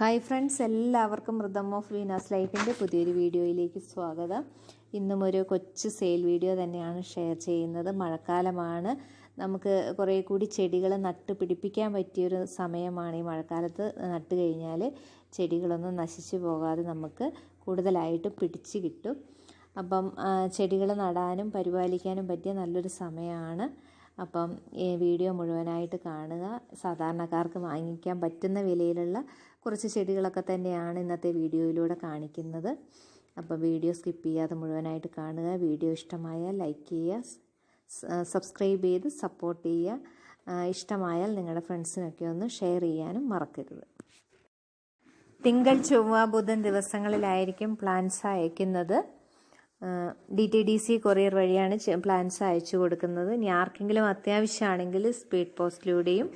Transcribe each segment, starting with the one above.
Hi friends എല്ലാവർക്കും rhythm of Veena's ലൈഫിന്റെ പുതിയൊരു വീഡിയോയിലേക്ക് സ്വാഗതം. ഇന്നും ഒരു കൊച്ചു സെയിൽ വീഡിയോ തന്നെയാണ് ഷെയർ ചെയ്യുന്നത്. മഴക്കാലമാണ്. നമുക്ക് കുറേ കൂടി ചെടികൾ നട്ട് പിടിപ്പിക്കാൻ പറ്റിയൊരു സമയമാണ് ഈ മഴക്കാലത്ത് നട്ട് കഴിഞ്ഞാൽ ചെടികളൊന്നും നശിച്ചു പോകാതെ നമുക്ക് കൂടുതലായിട്ട് പിടിച്ചു കിട്ടും. അപ്പം ചെടികൾ നടാനും പരിപാലിക്കാനും പറ്റിയ നല്ലൊരു സമയമാണ്. അപ്പം ഈ വീഡിയോ മുഴുവനായിട്ട് കാണുക. സാധാരണക്കാർക്ക് വാങ്ങിക്കാൻ പറ്റുന്ന വിലയിലുള്ള കുറച്ച് ചെടികളൊക്കെ തന്നെയാണ് ഇന്നത്തെ വീഡിയോയിലൂടെ കാണിക്കുന്നത്. അപ്പോൾ വീഡിയോ സ്കിപ്പ് ചെയ്യാതെ മുഴുവനായിട്ട് കാണുക. വീഡിയോ ഇഷ്ടമായാൽ ലൈക്ക് ചെയ്യുക സബ്സ്ക്രൈബ് ചെയ്ത് സപ്പോർട്ട് ചെയ്യുക. ഇഷ്ടമായാൽ നിങ്ങളുടെ ഫ്രണ്ട്സിനൊക്കെ ഒന്ന് ഷെയർ ചെയ്യാനും മറക്കരുത്. തിങ്കൾ ചൊവ്വ ബുധൻ ദിവസങ്ങളിലായിരിക്കും പ്ലാൻസ് അയക്കുന്നത്. D T D C courier വഴിയാണ് പ്ലാൻസ് അയച്ചു കൊടുക്കുന്നത്. ഇനി ആർക്കെങ്കിലും അത്യാവശ്യമാണെങ്കിൽ സ്പീഡ് പോസ്റ്റിലൂടെയും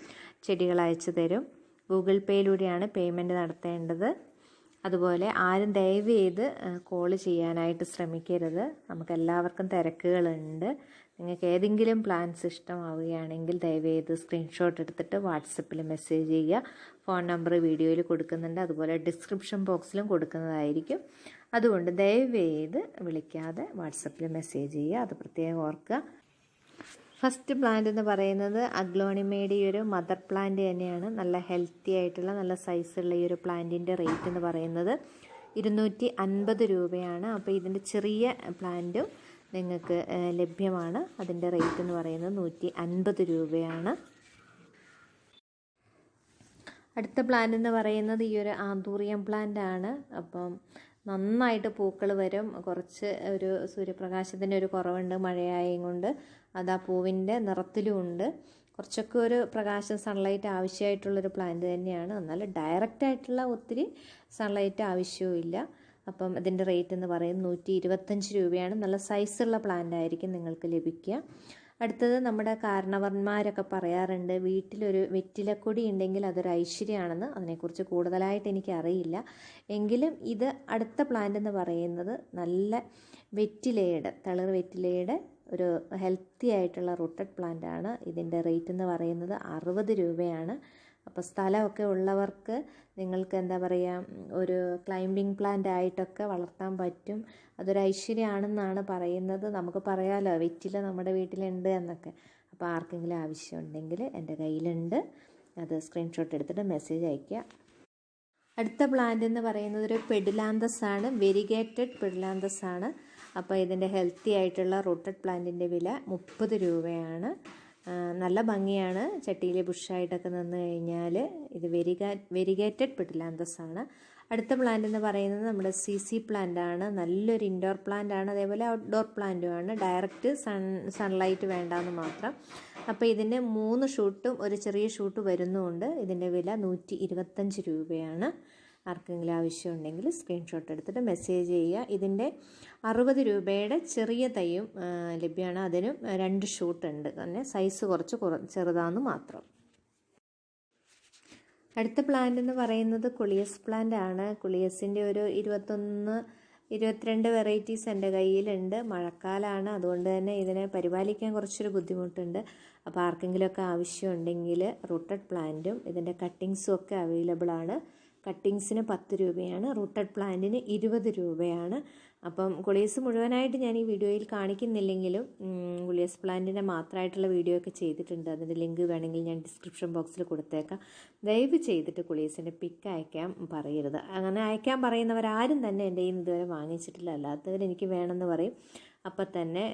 ചെടികൾ അയച്ചു തരും. ഗൂഗിൾ പേയിലൂടെയാണ് പേയ്മെന്റ് നടത്തേണ്ടത്. അതുപോലെ ആരും ദയവ് ചെയ്ത് കോൾ ചെയ്യാനായിട്ട് ശ്രമിക്കരുത്. നമുക്ക് എല്ലാവർക്കും തിരക്കുകളുണ്ട്. നിങ്ങൾക്ക് ഏതെങ്കിലും പ്ലാൻസ് ഇഷ്ടമാവുകയാണെങ്കിൽ ദയവ് ചെയ്ത് സ്ക്രീൻഷോട്ട് എടുത്തിട്ട് വാട്സപ്പിൽ മെസ്സേജ് ചെയ്യുക. ഫോൺ നമ്പർ വീഡിയോയിൽ കൊടുക്കുന്നുണ്ട്. അതുപോലെ ഡിസ്ക്രിപ്ഷൻ ബോക്സിലും കൊടുക്കുന്നതായിരിക്കും. അതുകൊണ്ട് ദയവ് ചെയ്ത് വിളിക്കാതെ വാട്സപ്പിൽ മെസ്സേജ് ചെയ്യുക. അത് പ്രത്യേകം ഓർക്കുക. ഫസ്റ്റ് പ്ലാന്റ് എന്ന് പറയുന്നത് അഗ്ലോണിമയുടെ ഒരു മദർ പ്ലാന്റ് തന്നെയാണ്. നല്ല ഹെൽത്തി ആയിട്ടുള്ള നല്ല സൈസുള്ള ഈ ഒരു പ്ലാന്റിന്റെ റേറ്റ് എന്ന് പറയുന്നത് ഇരുന്നൂറ്റി അൻപത് രൂപയാണ്. അപ്പോൾ ഇതിന്റെ ചെറിയ പ്ലാന്റും നിങ്ങൾക്ക് ലഭ്യമാണ്. അതിന്റെ റേറ്റ് എന്ന് പറയുന്നത് നൂറ്റി അൻപത് രൂപയാണ്. അടുത്ത പ്ലാന്റ് എന്ന് പറയുന്നത് ഈ ഒരു ആന്തൂറിയം പ്ലാന്റ് ആണ്. അപ്പം നന്നായിട്ട് പൂക്കൾ വരും. കുറച്ച് ഒരു സൂര്യപ്രകാശത്തിന്റെ ഒരു കുറവുണ്ട് മഴയായും കൊണ്ട്. അത് ആ പൂവിന്റെ നിറത്തിലും ഉണ്ട്. കുറച്ചൊക്കെ ഒരു പ്രകാശം സൺലൈറ്റ് ആവശ്യമായിട്ടുള്ളൊരു പ്ലാന്റ് തന്നെയാണ്. എന്നാൽ ഡയറക്റ്റ് ആയിട്ടുള്ള ഒത്തിരി സൺലൈറ്റ് ആവശ്യവും ഇല്ല. അപ്പം അതിന്റെ റേറ്റ് എന്ന് പറയുന്നത് നൂറ്റി ഇരുപത്തഞ്ച് രൂപയാണ്. നല്ല സൈസുള്ള പ്ലാന്റ് ആയിരിക്കും നിങ്ങൾക്ക് ലഭിക്കുക. അടുത്തത് നമ്മുടെ കാരണവന്മാരൊക്കെ പറയാറുണ്ട് വീട്ടിലൊരു വെറ്റിലക്കൊടി ഉണ്ടെങ്കിൽ അതൊരു ഐശ്വര്യമാണെന്ന്. അതിനെക്കുറിച്ച് കൂടുതലായിട്ട് എനിക്ക് അറിയില്ല എങ്കിലും ഇത് അടുത്ത പ്ലാന്റ് എന്ന് പറയുന്നത് നല്ല വെറ്റിലയുടെ തളിർ വെറ്റിലയുടെ ഒരു ഹെൽത്തി ആയിട്ടുള്ള റൂട്ടഡ് പ്ലാന്റ് ആണ്. ഇതിന്റെ റേറ്റ് എന്ന് പറയുന്നത് അറുപത് രൂപയാണ്. അപ്പോൾ സ്ഥലമൊക്കെ ഉള്ളവർക്ക് നിങ്ങൾക്ക് എന്താ പറയുക ഒരു ക്ലൈംബിംഗ് പ്ലാന്റ് ആയിട്ടൊക്കെ വളർത്താൻ പറ്റും. അതൊരു ഐശ്വര്യമാണെന്നാണ് പറയുന്നത്. നമുക്ക് പറയാമല്ലോ വെറ്റില നമ്മുടെ വീട്ടിലുണ്ട് എന്നൊക്കെ. അപ്പോൾ ആർക്കെങ്കിലും ആവശ്യമുണ്ടെങ്കിൽ എന്റെ കയ്യിലുണ്ട്. അത് സ്ക്രീൻഷോട്ട് എടുത്തിട്ട് മെസ്സേജ് അയയ്ക്കുക. അടുത്ത പ്ലാന്റ് എന്ന് പറയുന്നത് ഒരു പെഡിലാന്തസ് ആണ്. വെരിഗേറ്റഡ് പെഡിലാന്തസ് ആണ്. അപ്പോൾ ഇതിന്റെ ഹെൽത്തി ആയിട്ടുള്ള റൂട്ടഡ് പ്ലാന്റിന്റെ വില മുപ്പത് രൂപയാണ്. നല്ല ഭംഗിയാണ്. ചട്ടിയിൽ ബുഷായിട്ടൊക്കെ നിന്ന് കഴിഞ്ഞാൽ ഇത് വെരിഗാ വെരിഗേറ്റഡ് പെഡിലാന്തസ് ആണ് അടുത്ത പ്ലാന്റ് എന്ന് പറയുന്നത് നമ്മുടെ സി സി പ്ലാന്റ് ആണ്. നല്ലൊരു ഇൻഡോർ പ്ലാന്റ് ആണ്. അതേപോലെ ഔട്ട്ഡോർ പ്ലാന്റും ആണ്. ഡയറക്റ്റ് സൺ സൺലൈറ്റ് വേണ്ടാന്ന് മാത്രം. അപ്പോൾ ഇതിന് മൂന്ന് ഷൂട്ടും ഒരു ചെറിയ ഷൂട്ട് വരുന്നുമുണ്ട് ഇതിന്റെ വില നൂറ്റി രൂപയാണ്. ആർക്കെങ്കിലും ആവശ്യമുണ്ടെങ്കിൽ സ്ക്രീൻഷോട്ട് എടുത്തിട്ട് മെസ്സേജ് ചെയ്യുക. ഇതിന്റെ അറുപത് രൂപയുടെ ചെറിയ തൈയും ലഭ്യമാണ്. അതിനും രണ്ട് ഷൂട്ട് ഉണ്ട്. തന്നെ സൈസ് കുറച്ച് കുറ ചെറുതാന്ന് മാത്രം. അടുത്ത പ്ലാന്റ് എന്ന് പറയുന്നത് കുളിയസ് പ്ലാന്റ് ആണ്. കുളിയസിന്റെ ഒരു ഇരുപത്തൊന്ന് ഇരുപത്തിരണ്ട് വെറൈറ്റീസ് എന്റെ കയ്യിലുണ്ട്. മഴക്കാലമാണ് അതുകൊണ്ട് തന്നെ ഇതിനെ പരിപാലിക്കാൻ കുറച്ചൊരു ബുദ്ധിമുട്ടുണ്ട്. അപ്പോൾ ആർക്കെങ്കിലുമൊക്കെ ആവശ്യമുണ്ടെങ്കിൽ റൂട്ടഡ് പ്ലാന്റും ഇതിന്റെ കട്ടിങ്സും ഒക്കെ അവൈലബിൾ ആണ്. കട്ടിങ്സിന് പത്ത് രൂപയാണ് റൂട്ടഡ് പ്ലാന്റിന് ഇരുപത് രൂപയാണ്. അപ്പം ഗുളിയസ് മുഴുവനായിട്ട് ഞാൻ ഈ വീഡിയോയിൽ കാണിക്കുന്നില്ലെങ്കിലും ഗുളിയസ് പ്ലാന്റിന്റെ മാത്രമായിട്ടുള്ള വീഡിയോ ഒക്കെ ചെയ്തിട്ടുണ്ട്. അതിന്റെ ലിങ്ക് വേണമെങ്കിൽ ഞാൻ ഡിസ്ക്രിപ്ഷൻ ബോക്സിൽ കൊടുത്തേക്കാം. ദയവ് ചെയ്തിട്ട് ഗുളിയസിന്റെ പിക്ക് അയക്കാൻ പറയരുത്. അങ്ങനെ അയക്കാൻ പറയുന്നവരാരും തന്നെ എന്റെ കയ്യിൽ ഇതുവരെ വാങ്ങിച്ചിട്ടില്ല. അല്ലാത്തവർ എനിക്ക് വേണമെന്ന് പറയും. അപ്പം തന്നെ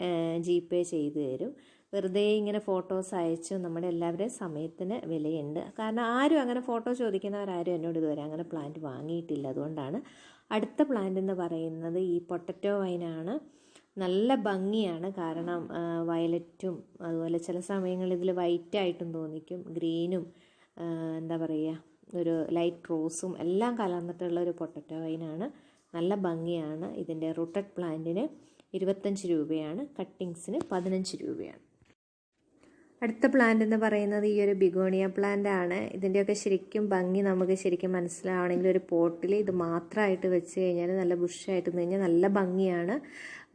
ജി പേ ചെയ്തു തരും. വെറുതെ ഇങ്ങനെ ഫോട്ടോസ് അയച്ചു നമ്മുടെ എല്ലാവരുടെയും സമയത്തിന് വിലയുണ്ട്. കാരണം ആരും അങ്ങനെ ഫോട്ടോ ചോദിക്കുന്നവരാരും എന്നോട് ഇതുവരെ അങ്ങനെ പ്ലാന്റ് വാങ്ങിയിട്ടില്ല. അതുകൊണ്ടാണ് അടുത്ത പ്ലാന്റ് എന്ന് പറയുന്നത് ഈ പൊട്ടറ്റോ വൈനാണ് നല്ല ഭംഗിയാണ്. കാരണം വയലറ്റും അതുപോലെ ചില സമയങ്ങളിൽ ഇതിൽ വൈറ്റായിട്ടും തോന്നിക്കും. ഗ്രീനും എന്താ പറയുക ഒരു ലൈറ്റ് റോസും എല്ലാം കലർന്നിട്ടുള്ള ഒരു പൊട്ടറ്റോ വൈനാണ് നല്ല ഭംഗിയാണ്. ഇതിന്റെ റൂട്ടഡ് പ്ലാന്റിന് ഇരുപത്തഞ്ച് രൂപയാണ്. കട്ടിങ്സിന് പതിനഞ്ച് രൂപയാണ്. അടുത്ത പ്ലാന്റ് എന്ന് പറയുന്നത് ഈ ഒരു ബിഗോണിയ പ്ലാന്റ് ആണ്. ഇതിന്റെയൊക്കെ ശരിക്കും ഭംഗി നമുക്ക് ശരിക്കും മനസ്സിലാവണമെങ്കിൽ ഒരു പോട്ടിൽ ഇത് മാത്രമായിട്ട് വെച്ച് കഴിഞ്ഞാൽ നല്ല ബുഷായിട്ട് നിന്ന് കഴിഞ്ഞാൽ നല്ല ഭംഗിയാണ്.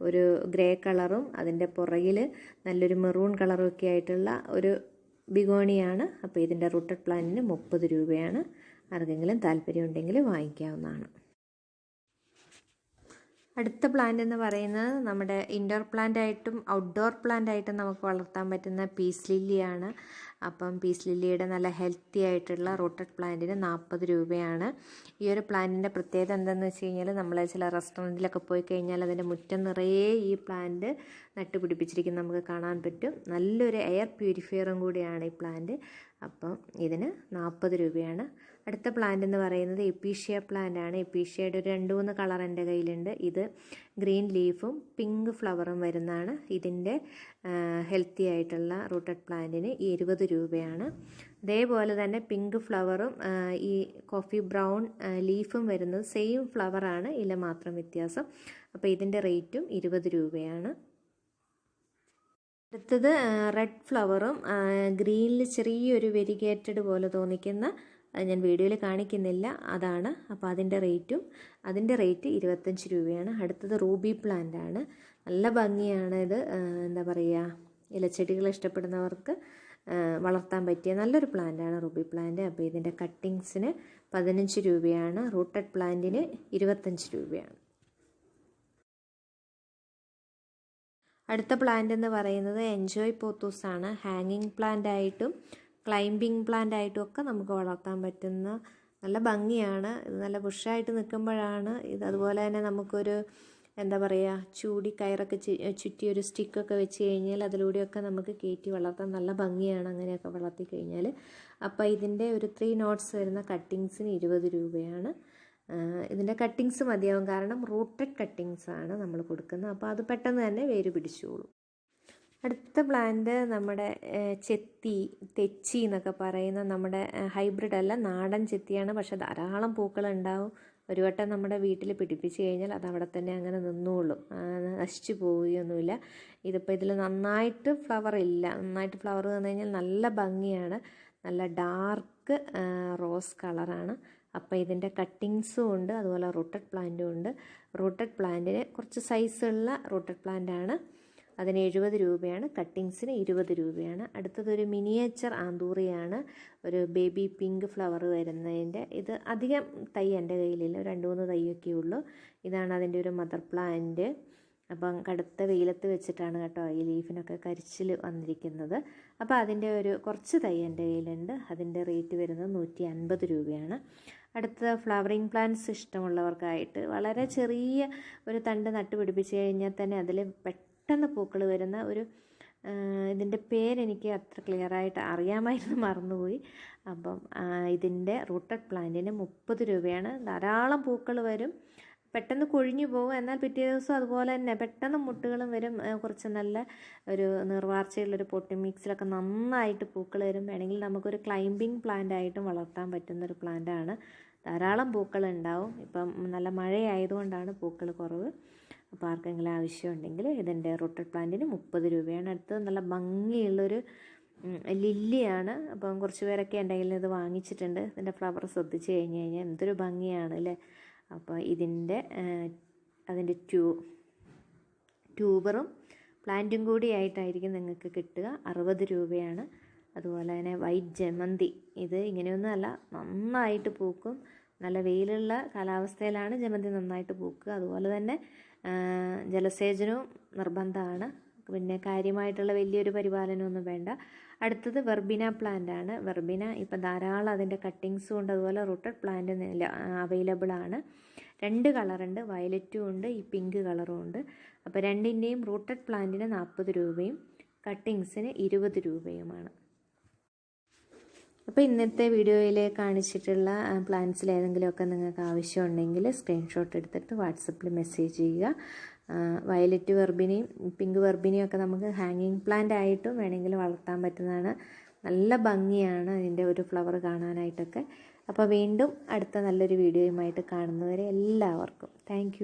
ഒരു ഗ്രേ കളറും അതിന്റെ പുറകിൽ നല്ലൊരു മെറൂൺ കളറും ഒക്കെ ആയിട്ടുള്ള ഒരു ബിഗോണിയാണ് അപ്പോൾ ഇതിന്റെ റൂട്ടഡ് പ്ലാന്റിന് മുപ്പത് രൂപയാണ്. ആർക്കെങ്കിലും താല്പര്യമുണ്ടെങ്കിൽ വാങ്ങിക്കാവുന്നതാണ്. അടുത്ത പ്ലാന്റ് എന്ന് പറയുന്നത് നമ്മുടെ ഇൻഡോർ പ്ലാന്റ് ആയിട്ടും ഔട്ട്ഡോർ പ്ലാന്റ് ആയിട്ടും നമുക്ക് വളർത്താൻ പറ്റുന്ന പീസ് ലില്ലിയാണ് അപ്പം പീസ് ലില്ലിയുടെ നല്ല ഹെൽത്തി ആയിട്ടുള്ള റോട്ടഡ് പ്ലാന്റിന് നാൽപ്പത് രൂപയാണ്. ഈ ഒരു പ്ലാന്റിന്റെ പ്രത്യേകത എന്താണെന്ന് വെച്ച് കഴിഞ്ഞാൽ നമ്മൾ ചില റെസ്റ്റോറന്റിലൊക്കെ പോയി കഴിഞ്ഞാൽ അതിന്റെ മുറ്റം നിറയെ ഈ പ്ലാന്റ് നട്ടുപിടിപ്പിച്ചിരിക്കുന്നത് നമുക്ക് കാണാൻ പറ്റും. നല്ലൊരു എയർ പ്യൂരിഫയറും കൂടിയാണ് ഈ പ്ലാന്റ് അപ്പം ഇതിന് നാൽപ്പത് രൂപയാണ്. അടുത്ത പ്ലാന്റ് എന്ന് പറയുന്നത് എപ്പീഷ്യ പ്ലാന്റ് ആണ്. എപ്പീഷ്യയുടെ ഒരു രണ്ട് മൂന്ന് കളർ എന്റെ കയ്യിലുണ്ട്. ഇത് ഗ്രീൻ ലീഫും പിങ്ക് ഫ്ലവറും വരുന്നതാണ്. ഇതിന്റെ ഹെൽത്തി ആയിട്ടുള്ള റൂട്ടഡ് പ്ലാന്റിന് ഇരുപത് രൂപയാണ്. അതേപോലെ തന്നെ പിങ്ക് ഫ്ലവറും ഈ കോഫി ബ്രൗൺ ലീഫും വരുന്നത് സെയിം ഫ്ലവറാണ് ഇല മാത്രം വ്യത്യാസം. അപ്പോൾ ഇതിന്റെ റേറ്റും ഇരുപത് രൂപയാണ്. അടുത്തത് റെഡ് ഫ്ലവറും ഗ്രീനിൽ ചെറിയൊരു വെരിഗേറ്റഡ് പോലെ തോന്നിക്കുന്ന ഞാൻ വീഡിയോയിൽ കാണിക്കുന്നില്ല. അതാണ് അപ്പോൾ അതിന്റെ റേറ്റും. അതിന്റെ റേറ്റ് ഇരുപത്തഞ്ച് രൂപയാണ്. അടുത്തത് റൂബി പ്ലാന്റ് ആണ്. നല്ല ഭംഗിയാണ് ഇത്. എന്താ പറയുക? ഇലച്ചെടികൾ ഇഷ്ടപ്പെടുന്നവർക്ക് വളർത്താൻ പറ്റിയ നല്ലൊരു പ്ലാന്റ് ആണ് റൂബി പ്ലാന്റ്. അപ്പോൾ ഇതിന്റെ കട്ടിങ്സിന് പതിനഞ്ച് രൂപയാണ്. റൂട്ടഡ് പ്ലാന്റിന് ഇരുപത്തഞ്ച് രൂപയാണ്. അടുത്ത പ്ലാന്റ് എന്ന് പറയുന്നത് എൻജോയ് പോത്തൂസാണ്. ഹാങ്ങിങ് പ്ലാന്റ് ആയിട്ടും ക്ലൈംബിംഗ് പ്ലാന്റ് ആയിട്ടും ഒക്കെ നമുക്ക് വളർത്താൻ പറ്റുന്ന നല്ല ഭംഗിയാണ്. ഇത് നല്ല ബുഷായിട്ട് നിൽക്കുമ്പോഴാണ് ഇത് അതുപോലെ തന്നെ നമുക്കൊരു എന്താ പറയുക ചൂടി കയറൊക്കെ ചുറ്റി ഒരു സ്റ്റിക്കൊക്കെ വെച്ച് കഴിഞ്ഞാൽ അതിലൂടെയൊക്കെ നമുക്ക് കയറ്റി വളർത്താൻ നല്ല ഭംഗിയാണ് അങ്ങനെയൊക്കെ വളർത്തി കഴിഞ്ഞാൽ. അപ്പോൾ ഇതിന്റെ ഒരു ത്രീ നോട്ട്സ് വരുന്ന കട്ടിങ്സിന് ഇരുപത് രൂപയാണ്. ഇതിന്റെ കട്ടിങ്സ് മതിയാവും. കാരണം റൂട്ടഡ് കട്ടിങ്സ് ആണ് നമ്മൾ കൊടുക്കുന്നത്. അപ്പോൾ അത് പെട്ടെന്ന് തന്നെ വേര് പിടിച്ചോളും. അടുത്ത പ്ലാന്റ് നമ്മുടെ ചെത്തി തെച്ചി എന്നൊക്കെ പറയുന്ന നമ്മുടെ ഹൈബ്രിഡ് അല്ല നാടൻ ചെത്തിയാണ്. പക്ഷെ ധാരാളം പൂക്കൾ ഉണ്ടാവും ഒരു വട്ടം നമ്മുടെ വീട്ടിൽ പിടിപ്പിച്ച് കഴിഞ്ഞാൽ അത് അവിടെ തന്നെ അങ്ങനെ നിന്നോളും. നശിച്ചു പോവുകയൊന്നുമില്ല. ഇതിപ്പോൾ ഇതിൽ നന്നായിട്ട് ഫ്ലവർ ഇല്ല. നന്നായിട്ട് ഫ്ലവർ വന്നു കഴിഞ്ഞാൽ നല്ല ഭംഗിയാണ്. നല്ല ഡാർക്ക് റോസ് കളറാണ് അപ്പോൾ ഇതിന്റെ കട്ടിങ്സും ഉണ്ട്. അതുപോലെ റൂട്ടഡ് പ്ലാന്റും ഉണ്ട്. റൂട്ടഡ് പ്ലാന്റിന് കുറച്ച് സൈസുള്ള റൂട്ടഡ് പ്ലാന്റാണ് അതിന് എഴുപത് രൂപയാണ് കട്ടിങ്സിന് ഇരുപത് രൂപയാണ്. അടുത്തതൊരു മിനിയേച്ചർ ആന്തൂറിയാണ് ഒരു ബേബി പിങ്ക് ഫ്ലവർ വരുന്നതിന്റെ ഇത് അധികം തൈ എന്റെ കയ്യിലില്ല രണ്ട് മൂന്ന് തൈയൊക്കെ ഉള്ളൂ. ഇതാണ് അതിന്റെ ഒരു മദർ പ്ലാന്റ്. അപ്പം കടുത്ത വെയിലത്ത് വെച്ചിട്ടാണ് കേട്ടോ ഈ ലീഫിനൊക്കെ കരിച്ചിൽ വന്നിരിക്കുന്നത്. അപ്പോൾ അതിന്റെ ഒരു കുറച്ച് തൈ എന്റെ കയ്യിലുണ്ട്. അതിന്റെ റേറ്റ് വരുന്നത് നൂറ്റി അൻപത് രൂപയാണ്. അടുത്ത ഫ്ലവറിങ് പ്ലാന്റ്സ് ഇഷ്ടമുള്ളവർക്കായിട്ട് വളരെ ചെറിയ ഒരു തണ്ട് നട്ടുപിടിപ്പിച്ച് കഴിഞ്ഞാൽ തന്നെ അതിൽ പെട്ടെന്ന് പൂക്കൾ വരുന്ന ഒരു ഇതിന്റെ പേരെനിക്ക് അത്ര ക്ലിയറായിട്ട് അറിയാമായിരുന്നു മറന്നുപോയി. അപ്പം ഇതിന്റെ റൂട്ടഡ് പ്ലാന്റിന് മുപ്പത് രൂപയാണ്. ധാരാളം പൂക്കൾ വരും. പെട്ടെന്ന് കൊഴിഞ്ഞു പോകും. എന്നാൽ പിറ്റേ ദിവസം അതുപോലെ തന്നെ പെട്ടെന്ന് മുട്ടുകളും വരും. കുറച്ച് നല്ല ഒരു നിർവാർച്ചയുള്ളൊരു പൊട്ടി മിക്സിലൊക്കെ നന്നായിട്ട് പൂക്കൾ വരും. വേണമെങ്കിൽ നമുക്കൊരു ക്ലൈംബിംഗ് പ്ലാന്റ് ആയിട്ടും വളർത്താൻ പറ്റുന്നൊരു പ്ലാന്റാണ്. ധാരാളം പൂക്കൾ ഉണ്ടാവും. ഇപ്പം നല്ല മഴയായതുകൊണ്ടാണ് പൂക്കൾ കുറവ്. അപ്പോൾ ആർക്കെങ്കിലും ആവശ്യമുണ്ടെങ്കിൽ ഇതിന്റെ റൂട്ടഡ് പ്ലാന്റിന് മുപ്പത് രൂപയാണ് അടുത്തത്. നല്ല ഭംഗിയുള്ളൊരു ലില്ലിയാണ്. അപ്പം കുറച്ച് പേരൊക്കെ എന്റെ കയ്യിൽ ഇത് വാങ്ങിച്ചിട്ടുണ്ട്. ഇതിന്റെ ഫ്ലവർ ശ്രദ്ധിച്ച് കഴിഞ്ഞ് കഴിഞ്ഞാൽ എന്തൊരു ഭംഗിയാണ് അല്ലേ? അപ്പോൾ ഇതിന്റെ അതിന്റെ ട്യൂ ട്യൂബറും പ്ലാന്റും കൂടി ആയിട്ടായിരിക്കും നിങ്ങൾക്ക് കിട്ടുക. അറുപത് രൂപയാണ്. അതുപോലെ തന്നെ വൈറ്റ് ജമന്തി. ഇത് ഇങ്ങനെയൊന്നുമല്ല നന്നായിട്ട് പൂക്കും. നല്ല വെയിലുള്ള കാലാവസ്ഥയിലാണ് ജമന്തി നന്നായിട്ട് പൂക്കുക. അതുപോലെ തന്നെ ജലസേചനവും നിർബന്ധമാണ്. പിന്നെ കാര്യമായിട്ടുള്ള വലിയൊരു പരിപാലനമൊന്നും വേണ്ട. അടുത്തത് വെർബിന പ്ലാന്റ് ആണ് വെർബിന ഇപ്പം ധാരാളം അതിന്റെ കട്ടിങ്സും ഉണ്ട്. അതുപോലെ റൂട്ടഡ് പ്ലാന്റ് അവൈലബിൾ ആണ് രണ്ട് കളറുണ്ട്. വയലറ്റും ഉണ്ട്. ഈ പിങ്ക് കളറും ഉണ്ട്. അപ്പോൾ രണ്ടിന്റെയും റൂട്ടഡ് പ്ലാന്റിന് നാൽപ്പത് രൂപയും കട്ടിങ്സിന് ഇരുപത് രൂപയുമാണ്. അപ്പോൾ ഇന്നത്തെ വീഡിയോയിൽ കാണിച്ചിട്ടുള്ള പ്ലാൻസിൽ ഏതെങ്കിലുമൊക്കെ നിങ്ങൾക്ക് ആവശ്യമുണ്ടെങ്കിൽ സ്ക്രീൻഷോട്ട് എടുത്തിട്ട് വാട്സപ്പിൽ മെസ്സേജ് ചെയ്യുക. വയലറ്റ് വെർബിനെയും പിങ്ക് വെർബിനെയും ഒക്കെ നമുക്ക് ഹാങ്ങിങ് പ്ലാന്റ് ആയിട്ടും വേണമെങ്കിൽ വളർത്താൻ പറ്റുന്നതാണ്. നല്ല ഭംഗിയാണ് അതിന്റെ ഒരു ഫ്ലവർ കാണാനായിട്ടൊക്കെ. അപ്പോൾ വീണ്ടും അടുത്ത നല്ലൊരു വീഡിയോയുമായിട്ട് കാണുന്നവരെ എല്ലാവർക്കും. താങ്ക്